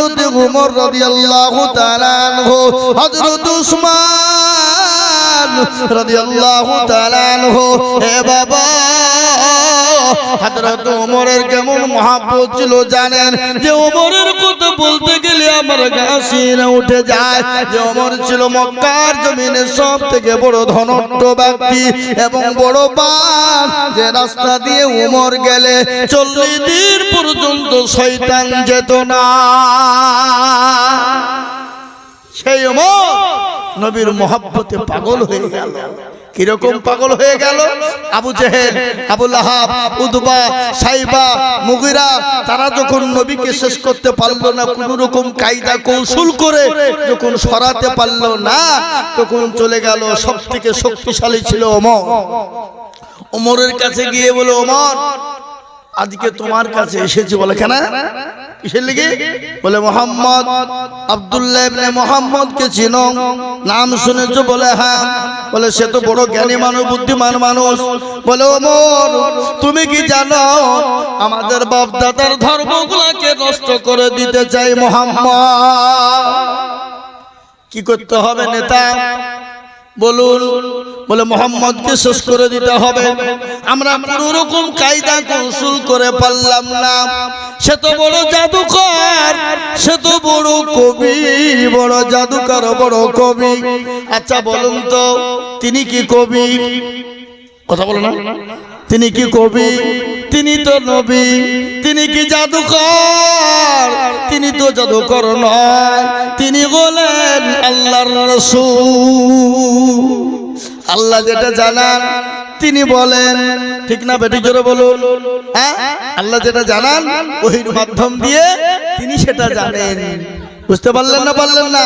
হযরত উমর রাদিয়াল্লাহু তাআলা আনহু হযরত উসমান রাদিয়াল্লাহু তাআলা আনহু হে বাবা হযরত ওমরের কেমন মহাব্বত ছিল জানেন? যে ওমরের কথা বলতে গেলে আমার গা শিরা উঠে যায়। যে ওমর ছিল মক্কার জমিনে সব থেকে বড় ধনট্ট ব্যক্তি এবং বড় পাপ। যে রাস্তা দিয়ে ওমর গেলে চল্লিশ দিন পর্যন্ত শয়তান যেত না। সেই ওমর নবীর মহাব্বতে পাগল হয়ে গেল। কীরকম পাগল হয়ে গেল? আবু জেহেল আবুল আহাব উদবা সাইবা মুগিরা তারা যখন নবীকে শেষ করতে পারল না কোন রকম কায়দা কৌশল করে যখন সরাতে পারল না তখন চলে গেল সব থেকে শক্তিশালী ছিল ওমর। ওমরের কাছে গিয়ে বলে ওমর আজকে তোমার কাছে এসেছি বলে কেন? কিসের লিগে? বলে মোহাম্মদ আব্দুল্লাহ মোহাম্মদ কে চিনো। নাম শুনেছো? বলে হ্যাঁ। বলে, সে তো বড় জ্ঞানী মানুষ, বুদ্ধিমান মানুষ। বলে, ওমর, তুমি কি জানো? আমাদের বাপ দাদার ধর্মগুলাকে নষ্ট করে দিতে চাই মোহাম্মদ। কি করতে হবে নেতা? বলুন, বলে মোহাম্মদকে শেষ করে দিতে হবে। আমরা কোন রকম কায়দা কৌশল করে পারলাম না। সে তো বড় জাদুকর, সে তো বড় কবি, বড় জাদুকর, বড় কবি। আচ্ছা বলুন তো, তিনি কি কবি? কথা বলো না। তিনি কি কবি? তিনি তো নবী, তিনি কি জাদুকর? তিনি তো জাদুকর নয়, তিনি বলেন আল্লাহর আল্লাহ যেটা জানান, তিনি বলেন। ঠিক না বেটি জোরে বলুন। হ্যাঁ? আল্লাহ যেটা জানান, ওহির মাধ্যম দিয়ে তিনি সেটা জানেন। বুঝতে পারলেন না পারলেন না?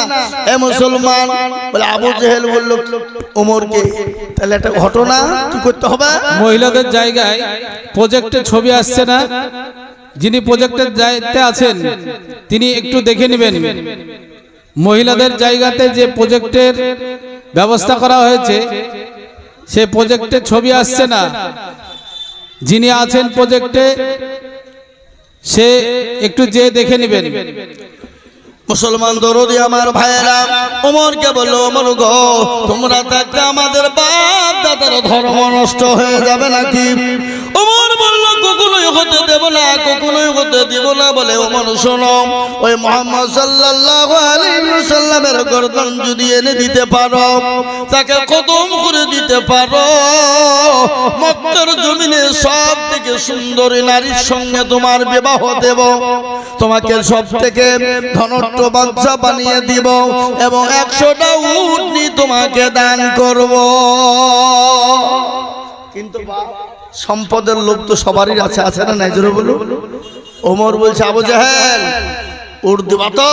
এ মুসলমান বলে আবু জেহেল বলল ওমরকে তাহলে একটা ঘটনা কি করতে হবে? মহিলাদের জায়গায় প্রজেক্টে ছবি আসছে না? যিনি প্রজেক্টের দায়িত্বে আছেন তিনি একটু দেখে নেবেন। মহিলাদের জায়গাতে যে প্রজেক্টের ব্যবস্থা করা হয়েছে সে প্রজেক্টে ছবি আসছে না। যিনি আছেন প্রজেক্টে সে একটু যে দেখে নেবেন। মুসলমান দরদি আমার ভাইয়েরা, ওমরকে বলল, ওমর গো, তোমরা থাকলে আমাদের বাপ দাদার ধর্ম নষ্ট হয়ে যাবে নাকি? ওমর কখনোই হতে দেব না, কখনোই হতে দিব না বলে ওমর শোনো। ওই মোহাম্মদ সাল্লাল্লাহু আলাইহি ওয়াসাল্লামের গর্দন যদি এনে দিতে পারো, তাকে খতম করে দিতে পারো। মক্কার জমিনে সব থেকে সুন্দরী নারীর সঙ্গে তোমার বিবাহ দেব। তোমাকে সব থেকে ধনট্ট বাচ্চা বানিয়ে দিব এবং একশোটা উটনি তোমাকে দান করব। কিন্তু সম্পদের লোভ তো সবারই আছে আছে না নাই? জোরে বলুন। ওমর বলছে, আবু জাহেল উট দিবা তো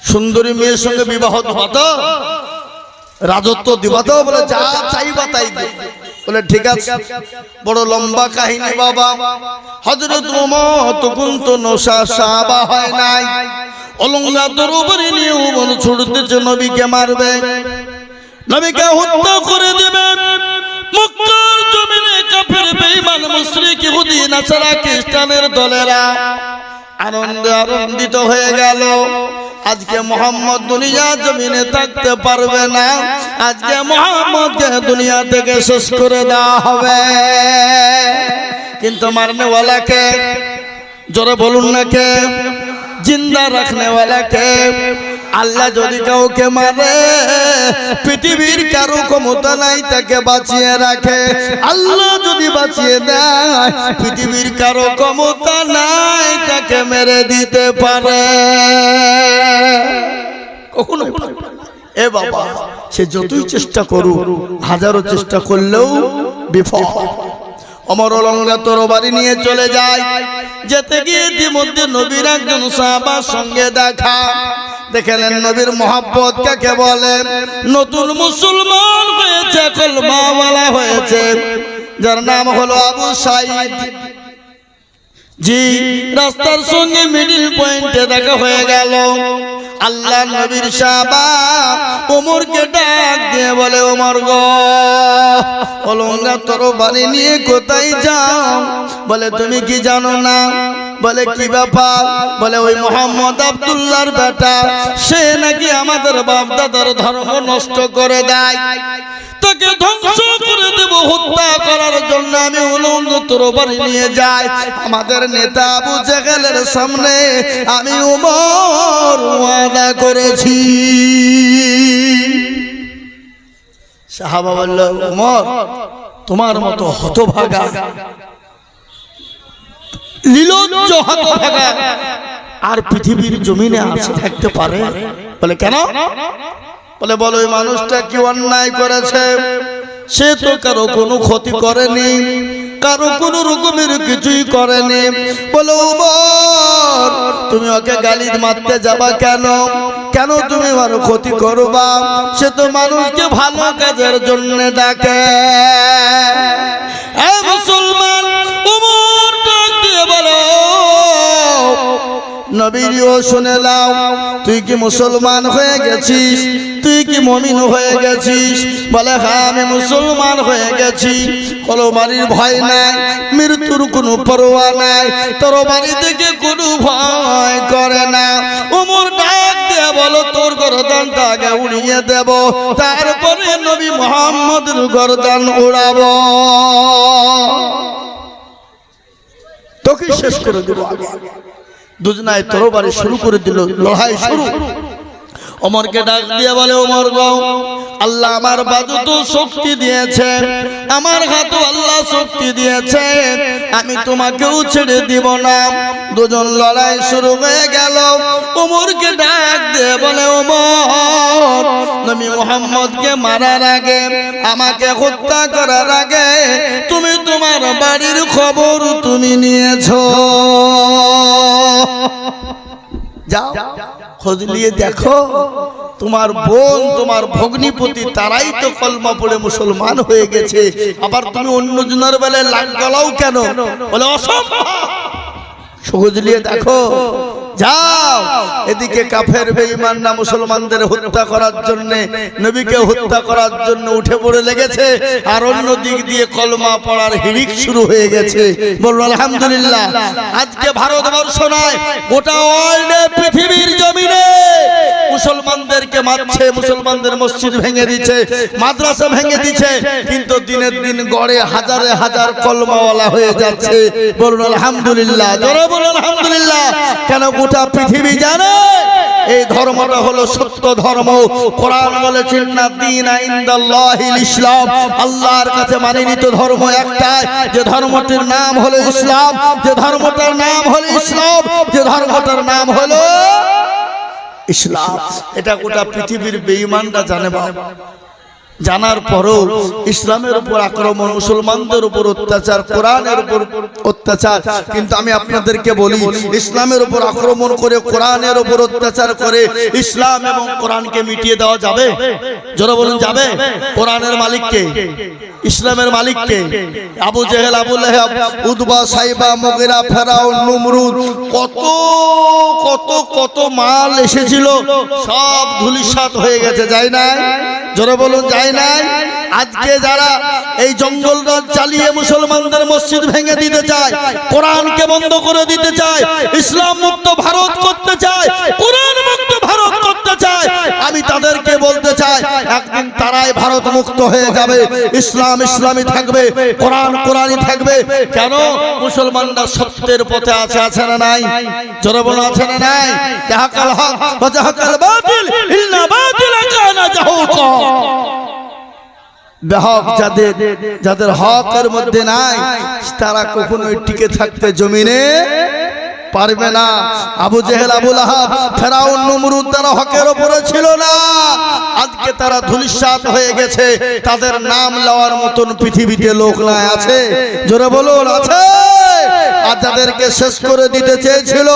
সুন্দরী মেয়ের সঙ্গে বিবাহ তো রাজত্ব দিবা তো বলে, যা চাইবা তাই বলে, ঠিক আছে। বড় লম্বা কাহিনী, বাবা। হজরত তখন তো নশা সাবা হয় নাই। অলঙ্গা তোর উপরে নিয়ে ছুটতেছে নবীকে মারবে। নবীকে হত্যা করে দেবে মক্কার জমিনে কাফের, বেঈমান, মুশরিক, ইহুদি, নাসারা, খ্রিস্টানের দলেরা আনন্দে আনন্দিত হয়ে গেল। আজকে মোহাম্মদ দুনিয়া জমিনে থাকতে পারবে না। আজকে মোহাম্মদকে দুনিয়া থেকে শেষ করে দেওয়া হবে। কিন্তু মারনেওয়ালাকে, জোরে বলুন না কে? জিন্দা রাখনেওয়ালাকে আল্লাহ যদি কাউকে মারে, পৃথিবীর কারও ক্ষমতা নাই, তাকে বাঁচিয়ে রাখে। আল্লাহ যদি বাঁচিয়ে দেয়, পৃথিবীর কারও ক্ষমতা নাই, তাকে মেরে দিতে পারে। কখনো এ বাবা, সে যতই চেষ্টা করুক, হাজারো চেষ্টা করলেও বিফল। অমর অলঙ্গা তরবারি নিয়ে চলে যায়। যেতে গিয়ে ইতিমধ্যে নবীর একজন সাহাবার সঙ্গে দেখা। দেখলেন নবীর মোহাব্বত কাকে বলেন নতুন মুসলমান হয়েছে কলমাওয়ালা হয়েছে। যার নাম হলো আবু সাইদ। জি, রাস্তার সঙ্গে মিডিল পয়েন্টে দেখা হয়ে গেল। আল্লাহ নবীর সাবা ওমরকে ডাক দিয়ে বলে, ওমর গো অলঙ্গা তোর বাড়ি নিয়ে কোথায় যাও? বলে, তুমি কি জানো না? বলে কি ব্যাপার? বলে ওই মোহাম্মদ আব্দুল্লাহর বেটা, সে নাকি আমাদের বাপ দাদার ধর্ম নষ্ট করে দেয়। তাকে ধ্বংস করে দেব, হত্যা করার জন্য আমি উলঙ্গ তরবারি নিয়ে যাই। আমাদের নেতা আবু জেহেলের সামনে আমি উমর ওয়াদা করেছি। সাহাবা বলল উমর তোমার মতো হতভাগা লীলজ্জ হতভাগা আর পৃথিবীর জমিনে আছে থাকতে পারে। বলে কেন? বলে, বলো, ওই মানুষটা কি অন্যায় করেছে? সে তো কারও কোনো ক্ষতি করেনি, কারও কোনো রকমের কিছুই করেনি। বলো তুমি ওকে গালি মারতে যাবা কেন? কেন তুমি আরও ক্ষতি করবা? সে তো মানুষকে ভালো কাজের জন্য ডাকে। মুসলমান বলো। নবীও শুনে লাও তুই কি মুসলমান হয়ে গেছিস? তুই কি মমিন হয়ে গেছিস? বলে হ্যাঁ আমি মুসলমান হয়ে গেছি। কলবাড়ির ভয় নাই, মৃত্যুর কোনো পরোয়া নাই তোর বাড়ি থেকে কোনো ভয় করে না। উমর ডাক দিয়ে বলো, তোর গরদানটা আগে উড়িয়ে দেব, তারপরে নবী মোহাম্মদের গরদান উড়াবো। তোকে শেষ করে দিল। দুজনায় তরবারি শুরু করে দিল লড়াই শুরু। অমরকে ডাক দিয়ে বলে অমর গো, আল্লাহ আমার বাজু তো শক্তি দিয়েছে, আমার হাতও আল্লাহ শক্তি দিয়েছে, আমি তোমাকেও ছেড়ে দিব না। দুজন লড়াই শুরু হয়ে গেল। ওমরকে ডাক দিয়ে বলে, ওমর, নবী মোহাম্মদকে মারার আগে, আমাকে হত্যা করার আগে, তুমি তোমার বাড়ির খবর তুমি নিয়েছো। যাও। খোঁজ নিয়ে দেখো তোমার বোন তোমার ভগ্নিপতি তারাই তো কলমা পড়ে মুসলমান হয়ে গেছে। আবার তুমি অন্য জনের বেলায় লাগ গলাও কেন? বলে অসম্ভব খোঁজ নিয়ে দেখো। যাও। এদিকে কাফের বেঈমান না মুসলমানদের হত্যা করার জন্য নবীকে হত্যা করার জন্য উঠে পড়ে লেগেছে আর অন্য দিক দিয়ে কলমা পড়ার হিড়িক শুরু হয়ে গেছে। বলল আলহামদুলিল্লাহ আজকে ভারতবর্ষ নয় গোটা ওয়ার্ল্ডে পৃথিবীর জমিনে মুসলমানদেরকে মারছে, মুসলমানদের মসজিদ ভেঙে দিচ্ছে মাদ্রাসা ভেঙে দিচ্ছে কিন্তু দিনের দিন গড়ে হাজারে হাজার কলমাওয়ালা হয়ে যাচ্ছে। বলুন, আলহামদুলিল্লাহ, জোরে বলুন, আলহামদুলিল্লাহ। কেন গোটা পৃথিবী জানে? এই ধর্মটা হলো সত্য ধর্ম। কোরআন বলেছেন না দিন ইনদাল্লাহিল ইসলাম। আল্লাহর কাছে মানিনিত ধর্ম একটাই, যে ধর্মটির নাম হলো ইসলাম। যে ধর্মটার নাম হলো ইসলাম, যে ধর্মটার নাম হলো ইসলাম। এটা গোটা পৃথিবীর বেঈমানরা জানে বাবা জানার পরও ইসলামের উপর আক্রমণ মুসলমানদের উপর অত্যাচার কোরআনের উপর অত্যাচার। কিন্তু আমি আপনাদেরকে বলি ইসলামের উপর আক্রমণ করে কোরআনের উপর অত্যাচার করে ইসলাম এবং কোরআনকে মিটিয়ে দেওয়া যাবে? যারা বলুন যাবে? কোরআনের মালিককে। ইসলামের মালিককে আবু জেহেল, আবু লেহাব, উদবা, সাইবা, মগেরা ফেরাও নুমরুদ, কত কত কত মাল এসেছিল, সব ধুলিসাত হয়ে গেছে যাই না জোরে বলুন যাই নাই? আজকে যারা এই জঙ্গল রাজ চালিয়ে মুসলমানদের মসজিদ ভেঙে দিতে চায়, কোরআনকে বন্ধ করে দিতে চায়, ইসলাম মুক্ত ভারত করতে চায়, কোরআন মুক্ত আমি তাদেরকে বলতে চাই, একদিন তারাই ভারত মুক্ত হয়ে যাবে, ইসলাম ইসলামী থাকবে, কোরআন কোরআনই থাকবে। কেন? মুসলমানরা সত্যের পথে আছে আছে না নাই? জোরে বলো, আছে না নাই? জাহাকাল হক ওয়া জাহাকাল বাতিল, ইল্লা বাতিল কানা জাহুকা। বেহক যাদের যাদের হকের মধ্যে নাই, তারা কখনোই টিকে থাকতে জমিনে পারবে না। আবু জেহেল আবুল আহাব ফেরাউন, নমরুদ তারা হকের উপরে ছিল না। আজকে তারা ধুলিসাৎ হয়ে গেছে। তাদের নাম লওয়ার মতন পৃথিবীতে লোক নাই, আছে? জোরে বলুন, আছে? আর যাদেরকে শেষ করে দিতে চেয়েছিল,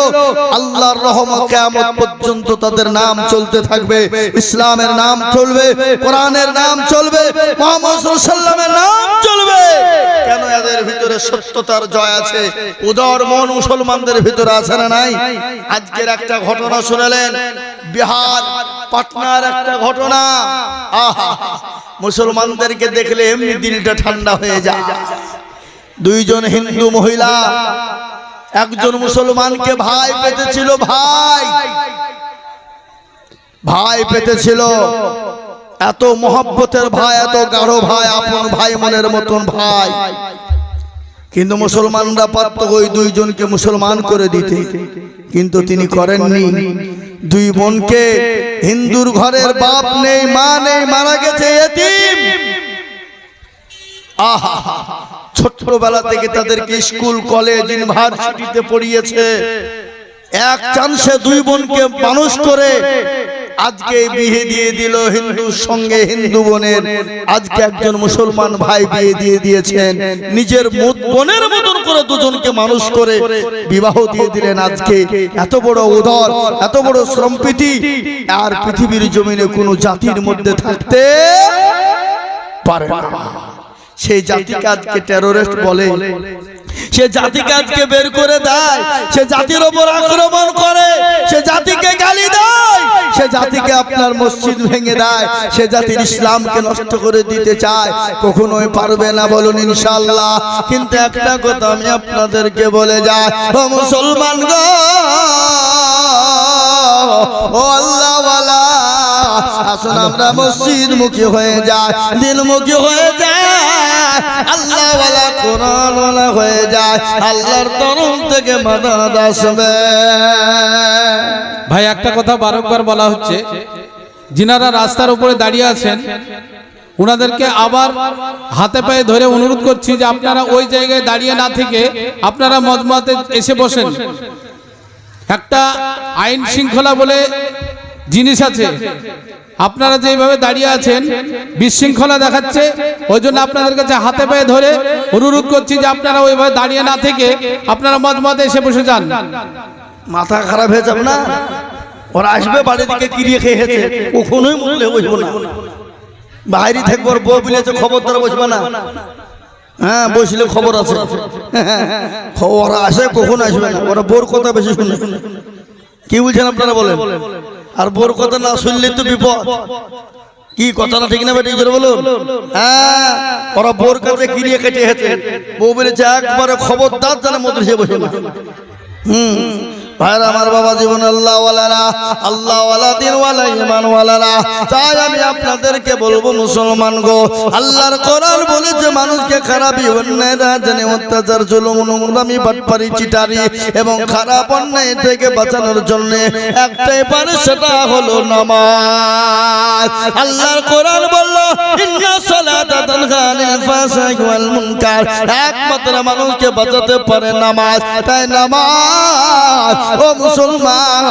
আল্লাহর রহমত কিয়ামত পর্যন্ত তাদের নাম চলতে থাকবে। ইসলামের নাম চলবে, কোরআনের নাম চলবে, মোহাম্মদ সাল্লামের নাম চলবে। কেন এদের ভিতরে সত্যতার জয় আছে? উদার মন মুসলমানদের ভিতরে আছে না নাই? আজকের একটা ঘটনা শুনলেন। বিহার, পাটনার একটা ঘটনা। আহা, মুসলমানদেরকে দেখলে এমনি দিলটা ঠান্ডা হয়ে যায়। দুইজন হিন্দু মহিলা, একজন মুসলমানকে ভাই পেতেছিল ভাই। ভাই পেতেছিল। এত মহব্বতের ভাই, এত গাঢ় ভাই, আপন ভাই, মনের মতন ভাই। কিন্তু মুসলমানরা পারত ওই দুইজনকে মুসলমান করে দিতে। কিন্তু তিনি করেননি। দুই বোনকে হিন্দুর ঘরের বাপ নেই মা নেই মারা গেছে এতিম। আহা ছোট্টবেলা থেকে তাদেরকে স্কুল কলেজ ইউনিভার্সিটিতে পড়িয়েছে। এক চান্সে দুই বোনকে মানুষ করে আজকে বিয়ে দিয়ে দিল হিন্দুর সঙ্গে হিন্দু বোনের। আজকে একজন মুসলমান ভাই বিয়ে দিয়ে দিয়েছেন। নিজের বোনের মতন করে দুজনকে মানুষ করে বিবাহ দিয়ে দিলেন আজকে। এত বড় উদর, এত বড় শ্রমপ্রীতি আর পৃথিবীর জমিনে কোনো জাতির মধ্যে থাকতে পারে না। সেই জাতিকে আজকে টেরোরিস্ট বলে। সে জাতিকে আজকে বের করে দেয়, সে জাতির ওপর আক্রমণ করে, সে জাতিকে গালি দেয়, সে জাতিকে আপনার মসজিদ ভেঙে দেয়, সে জাতির ইসলামকে নষ্ট করে দিতে চায়, কখনোই পারবে না বলুন ইনশাল্লাহ কিন্তু একটা কথা আমি আপনাদেরকে বলে যাই, ও মুসলমান গো, ও আল্লাহ আসুন আমরা মসজিদ মুখী হয়ে যায় দিনমুখী হয়ে যায় আল্লাহ ওয়ালা কোরআন ওয়ালা হয়ে যায়। আল্লাহর তরফ থেকে মাদাদ আসবে। ভাই, একটা কথা বারংবার বলা হচ্ছে, যিনারা রাস্তার উপরে দাঁড়িয়ে আছেন ওনাদেরকে আবার হাতে পায়ে ধরে অনুরোধ করছি যে আপনারা ওই জায়গায় দাঁড়িয়ে না থেকে আপনারা মজমাতে এসে বসেন। একটা আইন শৃঙ্খলা বলে জিনিস আছে আপনারা যেভাবে দাঁড়িয়ে আছেন, বিশৃঙ্খলা দেখাচ্ছে ওই জন্য আপনাদের কাছে হাতে পায়ে ধরে অনুরোধ করছি যে আপনারা ওইভাবে দাঁড়িয়ে না থেকে আপনারা মজমাতে এসে বসে যান। মাথা খারাপ হয়ে যাবে না? ওরা আসবে বাড়ি থেকে কিরিয়ে খেয়ে হেঁচে কখনোই মুখলে বসবো না। বাইরে থাকব বউ বিলেছে খবর দ্বারা বসবে না। হ্যাঁ বসলে খবর আছে। ওরা আসে, কখন আসবে না? ওরা বোর কথা বেশি শুনে। কি বলছেন আপনারা বলেন? আর বোর কথা না শুনলে তো বিপদ। কি কথা না ঠিক না বেটি জোরে বলুন? হ্যাঁ ওরা বোর কাছে গিরিয়ে কেটে হেঁটে বউ বলেছে একবারে খবরদার জানে মধ্যে সে বসে না হুম। ভাইরা, আমার বাবা জীবন আল্লাহ আল্লাহ ওয়ালা দিন ওয়ালা ইমান ওয়ালারা তাই আমি আপনাদেরকে বলব, মুসলমান গো, আল্লাহর কোরআন বলেছে মানুষকে খারাপি অন্যায় রাজনে অত্যাচার, জুলুম, নোংরামি চিটারি এবং খারাপ অন্যায় থেকে বাঁচানোর জন্য একটাই পারে, সেটা হলো নামাজ। আল্লাহর কোরআন বলল একমাত্র মানুষকে বাঁচাতে পারে নামাজ। তাই নামাজ ও মুসলমান,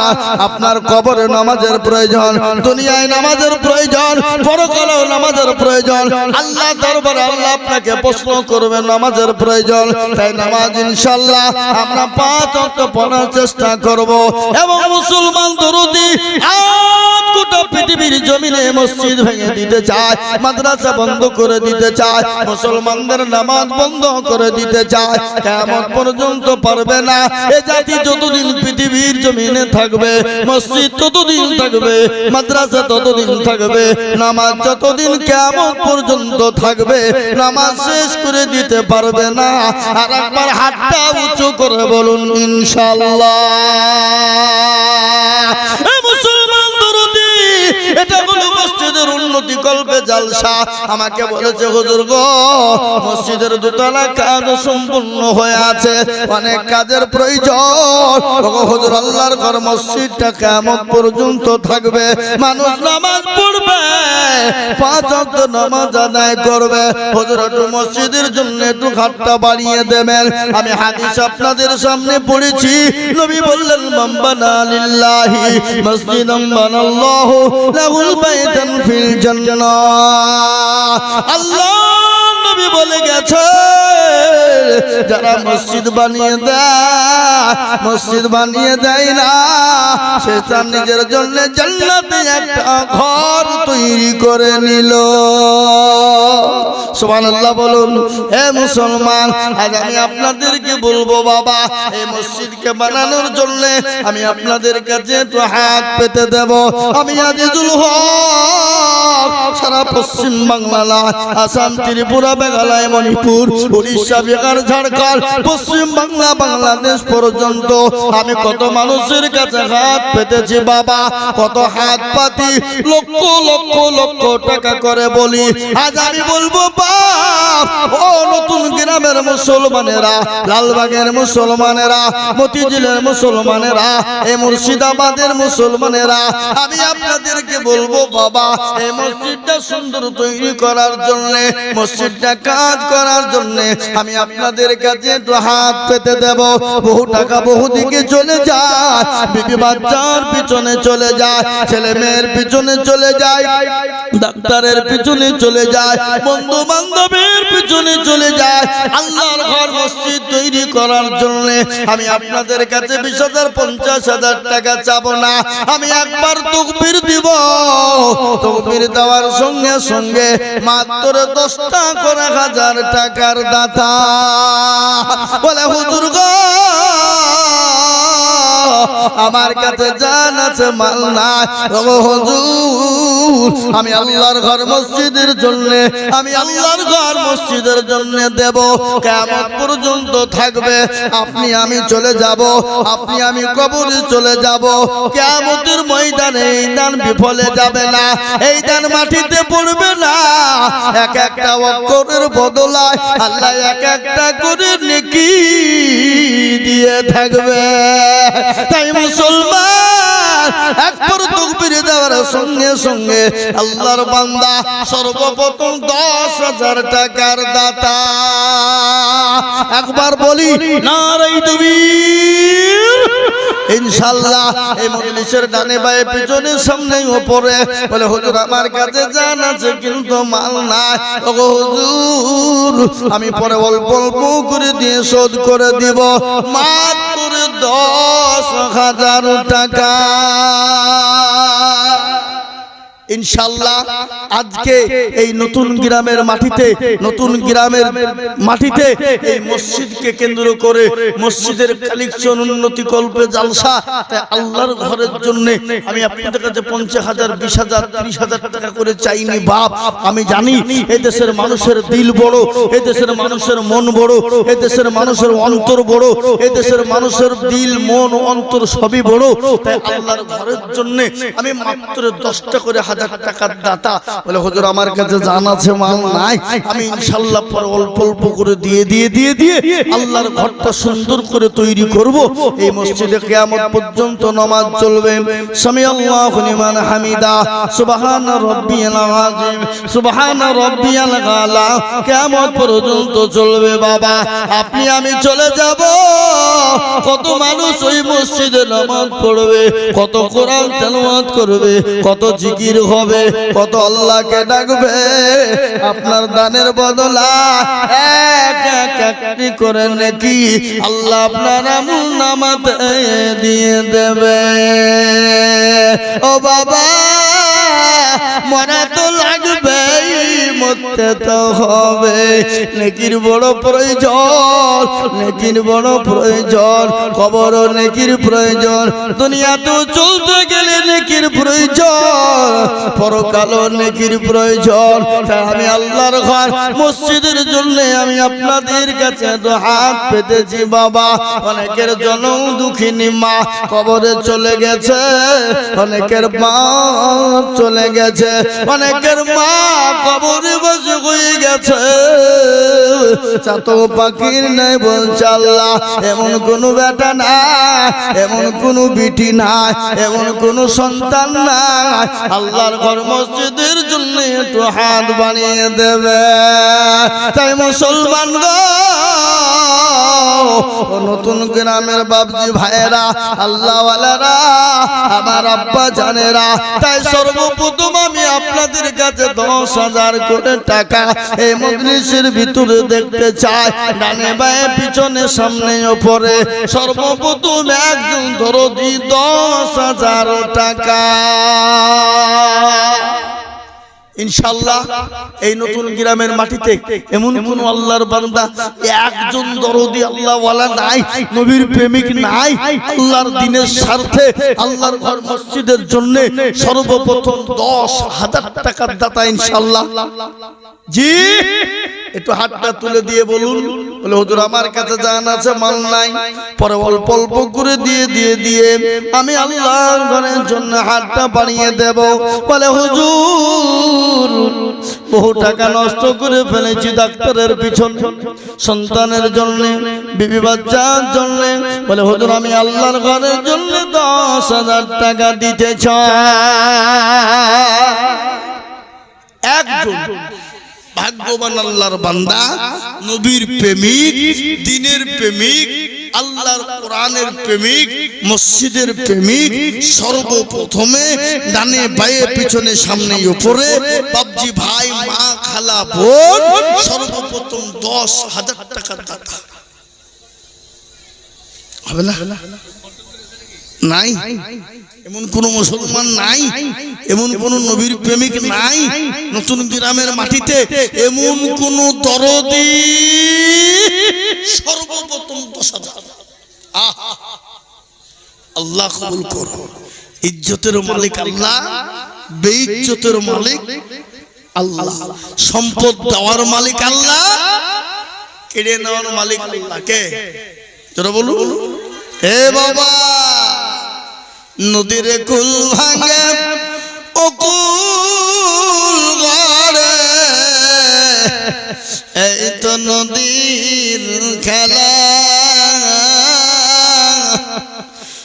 আপনার কবরে নামাজের প্রয়োজন, দুনিয়ায় নামাজের প্রয়োজন, পরকালেও নামাজের প্রয়োজন। আল্লাহ দরবারে আল্লাহ আপনাকে প্রশ্ন করবে, নামাজের প্রয়োজন। তাই নামাজ ইনশাল্লাহ আমরা পাঁচ অক্ট পড়ার চেষ্টা করব। এবং মুসলমান দরুদি আজ গোটা পৃথিবীর জমিনে মসজিদ ভেঙে দিতে চায়, মাদ্রাসা বন্ধ করে দিতে চায়, মুসলমানদের নামাজ বন্ধ করে দিতে চায়, কেমন পর্যন্ত পারবে না? এ জাতি যতদিন পৃথিবীর জমিনে থাকবে, মসজিদ ততদিন থাকবে, মাদ্রাসা ততদিন থাকবে, নামাজ যতদিন কেমন পর্যন্ত থাকবে, নামাজ শেষ করে দিতে পারবে না। আর একবার হাতটা উঁচু করে বলুন ইনশাল্লাহ উন্নতি কল্পে জালসা আমাকে বলেছে, হুজুর গো, মসজিদের দুতলা কাজ সম্পূর্ণ হয়ে আছে, অনেক কাজের প্রয়োজন। হুজুর, আল্লাহর ঘর মসজিদটা কেমন পর্যন্ত থাকবে? মানুষ নামাজ পড়বে। পাঁচ নামাজ আদায় করবে। হুজুর মসজিদের জন্য একটু ঘাটটা বাড়িয়ে দেবেন। আমি হাদিস আপনাদের সামনে পড়েছি। নবী বললেন মাম্বানা লিল্লাহি মসজিদাম বানাল্লাহু লাহুল বাইতান ফিল জান্নাহ। আল্লাহ নবী বলে গেছে, যারা মসজিদ বানিয়ে দেয়, মসজিদ বানিয়ে দেয় না, সে তার নিজের জন্য জান্নাতে একটা ঘর তৈরি করে নিল। সুবহানাল্লাহ বলুন, হে মুসলমান, আজ আমি আপনাদেরকে বলব বাবা, এই মসজিদকে বানানোর জন্য আমি আপনাদের কাছে একটু হাত পেতে দেব, আমি আজিজুল হক, সারা পশ্চিম বাংলা, আসাম, ত্রিপুরা, মেঘালয়, মণিপুর, উড়িষ্যা, বিহার, ঝাড়খণ্ড, পশ্চিম বাংলা, বাংলাদেশ পর্যন্ত আমি কত মানুষের কাছে হাত পেতেছি বাবা, কত হাত পাতি, লক্ষ লক্ষ লক্ষ টাকা করে বলি। আজ আমি বলব ও নতুন গ্রামের মুসলমানেরা, লালবাগের মুসলমানেরা, মতিঝিলের মুসলমানেরা এই মুর্শিদাবাদের মুসলমানেরা, আমি আপনাদেরকে বলব, বাবা, এই মসজিদটা সুন্দর তৈরি করার জন্য, মসজিদটা কাজ করার জন্য, আমি আপনাদের কাছে একটু হাত পেতে দেব। বহু টাকা বহু দিকে চলে যায়, বিবি বাচ্চার পিছনে চলে যায়, ছেলে মেয়ের পিছনে চলে যায়, ডাক্তারের পিছনে চলে যায় বন্ধু বান্ধবের পিছনে চলে যায়, আল্লাহর ঘর মসজিদ তৈরি করার জন্য আমি আপনাদের কাছে বিশ হাজার, পঞ্চাশ হাজার টাকা চাবো না, আমি একবার তকবির দিব। তকবির দেওয়ার সঙ্গে সঙ্গে মাত্র দশটা করে হাজার টাকার দাতা বলে, হুজুর গো আমার কাছে জান আছে, মাল নাই। ও আমি আল্লাহর ঘর মসজিদের জন্য, আমি আল্লাহর ঘর মসজিদের জন্য দেব। কিয়ামত পর্যন্ত থাকবে, আপনি আমি চলে যাব, আপনি আমি কবরে চলে যাব। কিয়ামতের ময়দানে এই দান বিফলে যাবে না, এই দান মাটিতে পড়বে না। এক একটা অক্ষরের বদলায় আল্লাহ এক একটা করে নেকি দিয়ে থাকবে। তাই মুসলমান। একবার তকবির দেওয়ার সঙ্গে সঙ্গে আল্লাহর বান্দা সর্বপ্রথম দশ হাজার টাকার দাতা। একবার বলি না রে তুমি ইনশাল্লাহ এই মজলিসের ডানে বায়ে, পিছনে সামনে, ওপরে। বলে, হুজুর, আমার কাছে জান আছে, কিন্তু মাল নাই। ও হুজুর, আমি পরে অল্প অল্প করে দিয়ে শোধ করে দিব। মাত্র দশ হাজার টাকা। ইনশাল্লাহ আজকে এই নতুন গ্রামের মাটিতে নতুন গ্রামের মাটিতে এই মসজিদকে কেন্দ্র করে মসজিদের কালেকশন উন্নতি কল্পে জালসা। তাই আল্লাহর ঘরের জন্য আমি আপনাদের কাছে পঞ্চাশ হাজার বিশ হাজার ত্রিশ হাজার টাকা করে চাইনি বাপ। আমি জানি এই দেশের মানুষের দিল বড় এই দেশের মানুষের মন বড় এই দেশের মানুষের অন্তর বড় এই দেশের মানুষের দিল মন অন্তর সবই বড়। তাই আল্লাহর ঘরের জন্য আমি মাত্র দশটা করে হাজার টাকার দাতা। বলে, হুজুর, আমার কাছে জান আছে, মাল নাই। আমি ইনশাল্লাহ পরে অল্প অল্প করে দিয়ে দিয়ে দিয়ে দিয়ে আল্লাহর ঘরটা সুন্দর করে তৈরি করব। এই মসজিদে কিয়ামত পর্যন্ত নামাজ চলবে। সামি আল্লাহু লিমান হামিদা। সুবহান রাব্বিয়াল আযীম। সুবহান রাব্বিয়াল আলা কিয়ামত পর্যন্ত চলবে, বাবা। আপনি, আমি চলে যাব। কত মানুষ ওই মসজিদে নামাজ পড়বে, কত কোরআন তেলাওয়াত করবে, কত জিকির হবে, কত আল্লাহকে ডাকবে। আপনার দানের বদলা এক এক একটি করে নাকি আল্লাহ আপনার আমল নামাতে দিয়ে দেবে। ও বাবা, মরা তো লাগবেই মরতে তো হবে। নেকির বড় প্রয়োজন, নেকির বড় প্রয়োজন নেকির প্রয়োজন। দুনিয়া তো চলতে গেলে নেকির প্রয়োজন নেকির প্রয়োজন। আমি আল্লাহর ঘর, মসজিদের জন্য আমি আপনাদের কাছে হাত পেতেছি বাবা। অনেকের জনম দুঃখিনী মা কবরে চলে গেছে, অনেকের মা চলে গেছে, অনেকের মা কবরে হয়ে গেছে। পাখির বলছাল্লা এমন কোনো বেটা না এমন কোনো বিটি না এমন কোনো সন্তান না আল্লাহর ঘর মসজিদের জন্য একটু হাত বানিয়ে দেবে। তাই মুসলমান গো নতুন গ্রামের বাবজি ভাইয়েরা, আল্লাহওয়ালারা, আমার আব্বা জানেরা, তাই সর্বপ্রথম আমি আপনাদের কাছে দশ হাজার করে টাকা এই মজলিসের ভিতরে দেখতে চাই। ডানে বায়ে, পিছনে, সামনে, ওপরে, সর্বপ্রথম একজন দরদি দশ হাজার টাকা। ইনশাল্লাহ এই নতুন গ্রামের মাটিতে এমন কোন আল্লাহর বান্দা, একজন দরদি আল্লাহ ওয়ালা নাই, নবীর প্রেমিক নাই, আল্লাহর দিনের স্বার্থে আল্লাহর ঘর মসজিদের জন্য সর্বপ্রথম দশ হাজার টাকার দাতা ইনশাল্লাহ জি, একটু হাতটা তুলে দিয়ে বলুন, বলে হুজুর আমার কাছে জান আছে, মাল নাই, পরে অল্প অল্প করে দিয়ে দিয়ে দিয়ে আমি আল্লাহর ঘরের জন্য হাতটা বাড়িয়ে দেব। বলে হুজুর বহু টাকা নষ্ট করে ফেলেছি ডাক্তারের পিছন। সন্তানের জন্য, বিবি বাচ্চার জন্য। বলে, হুজুর, আমি আল্লাহর ঘরের জন্য দশ হাজার টাকা দিতে একজন ভাগ্যবান আল্লাহর বান্দা, নবীর প্রেমিক, দিনের প্রেমিক আল্লাহর কোরআনের প্রেমিক, মসজিদের প্রেমিক, সর্বপ্রথমে ডানে বায়ে, পিছনে সামনে, উপরে পাবজি ভাই, মা, খালা, বোন, সর্বপ্রথম দশ হাজার টাকার দাতা। হবে না? নাই। এমন কোন মুসলমান নাই, এমন কোন নবীর প্রেমিক নাই, নতুন গ্রামের মাটিতে এমন কোন দরদি সর্বপ্রথম আল্লাহ কবুল কর। ইজ্জতের মালিক আল্লাহ, বেইজ্জতের মালিক আল্লাহ। সম্পদ দেওয়ার মালিক আল্লাহ, কেড়ে নেওয়ার মালিক আল্লাহ। কে? তোরা বলুন। হে বাবা! নদীর কুল ভাঙে অকুল গড়ে। এই তো নদীর খেলা।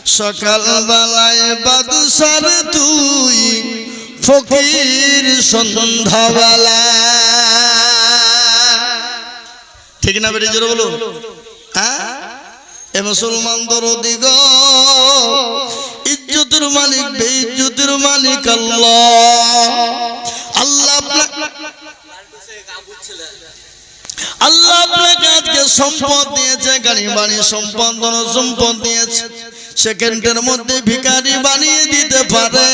সকাল বেলায় বাদুসার তুই, ফকির সন্ধ্যাবেলা। ঠিক না বেরিয়ে জোরে বলো। হ্যাঁ? এ মুসলমান দরদি গো ইজ্জতের মালিক, বেইজ্জতের মালিক আল্লাহ। আল্লাহ আল্লাহ আপনাকে আজকে সম্পদ দিয়েছে, গাড়ি বাড়ি সম্পদ সম্পদ দিয়েছে। সেকেন্ডের মধ্যে ভিখারি বানিয়ে দিতে পারে।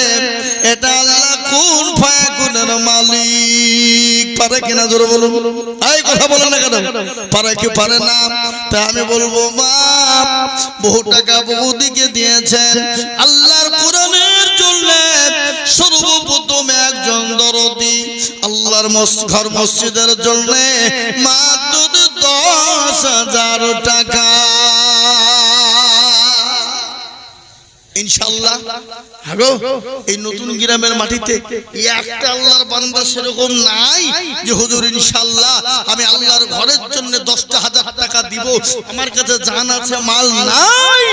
এটা আল্লাহ কোন ফায়া কোনের মালিক? পারে কিনা জোরে বলুন। এই কথা বলেন না কেন? পারে কি পারে না? তা আমি বলব, মা, বহু টাকা বহু দিকে দিয়েছেন। আল্লাহর কোরআনের জন্য সর্বপ্রথম একজন দরদি আল্লাহর ঘর মসজিদের জন্য মাত্র দশ হাজার টাকা। ইনশাল্লাহ হাগো, এই নতুন গ্রামের মাটিতে একটা আল্লাহর বান্দা সেরকম নাই যে হুজুর ইনশাল্লাহ আমি আল্লাহর ঘরের জন্য দশটা হাজার টাকা দিব। আমার কাছে জান আছে, মাল নাই।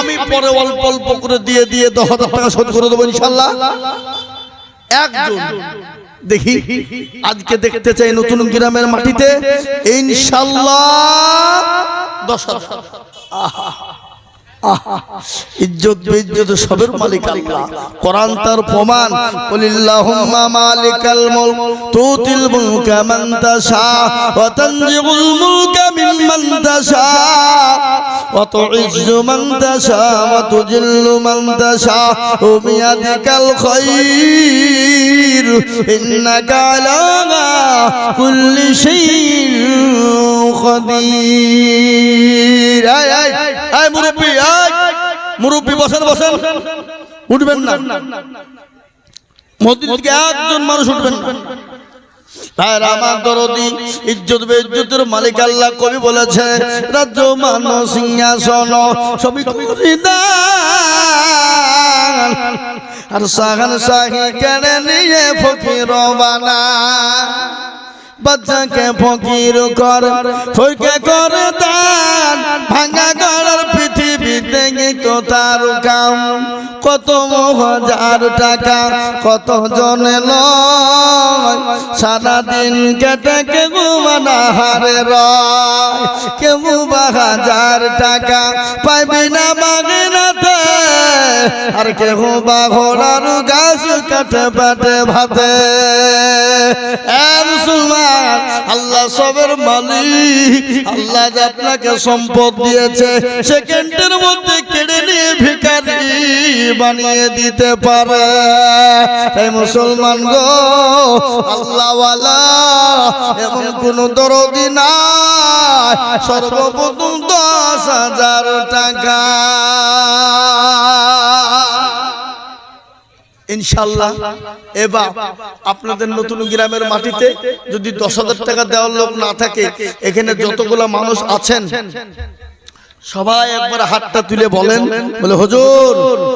আমি পরে অল্প অল্প করে দিয়ে দিয়ে দশ হাজার টাকা শোধ করে দেবো ইনশাল্লাহ একজন, দেখি, আজকে দেখতে চাই নতুন গ্রামের মাটিতে ইনশাল্লাহ দশ হাজার। ইজ্জত বেইজ্জত সবের মালিক আল্লাহ। কোরআন তার প্রমাণ। কুলিল্লাহুম্মা মালিকাল মুলক, তুতিল মুলকা মান তাশা, ওয়া তানজিউল মুলকা মিম্মান তাশা, ওয়া তুইজ্জু মান তাশা, ওয়া তুজিল্লু মান তাশা, ও বিয়াদিকাল খায়র ইন্নাকা আলা কুল্লি শাইইন কদির আয় আয় আয় মুরব্বি, আয়। মুরব্বি বসেন বসেন। উঠবেন না। মসজিদ থেকে একজন মানুষ উঠবেন না। বেইজ্জতের মালিক আল্লাহ কবি বলেছে, রাজ্য সিংহাসন আর সাহান কেড়ে নিয়ে ফকির বানা। বাচ্চাকে ফকির কর, ফকির করে দান। ভাঙা গড়ার পৃথিবীতে কত তার কাম। কত হাজার টাকা, কত জনে নয় সারাদিন কেটে কেউ মানাহারে রয়। কেউ বা হাজার টাকা পাইবি না মাগিনাতে আর কেউ বা ঘোড়ার গাছ কাটে পাটে ভাতে। আল্লাহ সবের মালিক। আল্লাহ যে আপনাকে সম্পদ দিয়েছে সেকেন্ডের মধ্যে কেড়ে নিয়ে ভিখারি বানিয়ে দিতে পারে। এই মুসলমান গো, আল্লাহওয়ালা, এমন কোন দরদি নাই। সর্বপ্রথম দশ হাজার টাকা। ইনশাল্লাহ এবার আপনাদের নতুন গ্রামের মাটিতে যদি দশ হাজার টাকা দেওয়ার লোক না থাকে এখানে যতগুলা মানুষ আছেন সবাই একবার হাতটা তুলে বলেন বলে হুজুর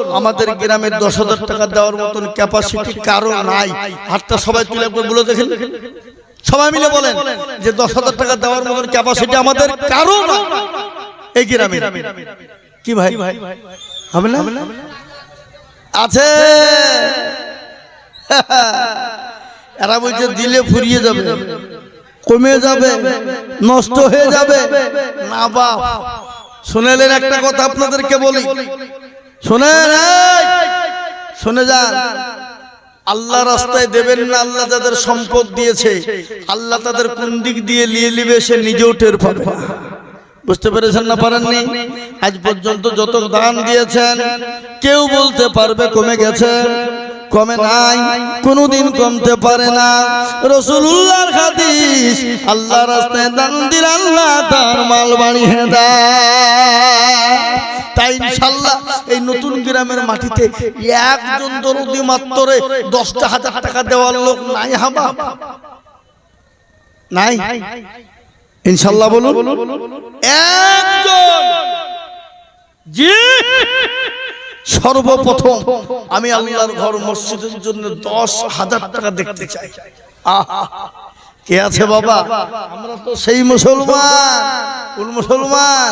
আমাদের গ্রামের দশ হাজার টাকা দেওয়ার মতন ক্যাপাসিটি কারও নাই। হাতটা সবাই তুলে একবার বলে দেখেন। সবাই মিলে বলেন যে দশ হাজার টাকা দেওয়ার মতন ক্যাপাসিটি আমাদের কারও নাই। এই গ্রামে। কি ভাই? ভাই? হবে না? আছে। এরা বলছে দিলে ফুরিয়ে যাবে কমে যাবে নষ্ট হয়ে যাবে। না বাপ। শুনেলেন একটা কথা আপনাদেরকে বলি। শোনেন এই! শুনে যান। আল্লাহ রাস্তায় দেবেন না আল্লাহ তাদের সম্পদ দিয়েছে আল্লাহ তাদের কোন দিক দিয়ে নিয়ে নিবে সে নিজেও টের পাবে বুঝতে পেরেছেন না পারেননি? আজ পর্যন্ত যত দান দিয়েছেন কেউ বলতে পারবে কমে গেছে, কমে নাই, কোনোদিন কমতে পারে না। রসুল্লাহর হাদিস আল্লাহ রাস্তায় আল্লাহ তার মাল বাড়িয়ে তাই ইনশাল্লাহ এই নতুন গ্রামের মাটিতে একজন দরদি মাত্রে দশটা হাজার টাকা দেওয়ার লোক নাই, হাবা। নাই? ইনশাল্লাহ বলুন। একজন। সর্বপ্রথম আমি আল্লাহর ঘর মসজিদের জন্য দশ হাজার টাকা দেখতে চাই। কে আছে বাবা? আমরা তো সেই মুসলমান। মুসলমান?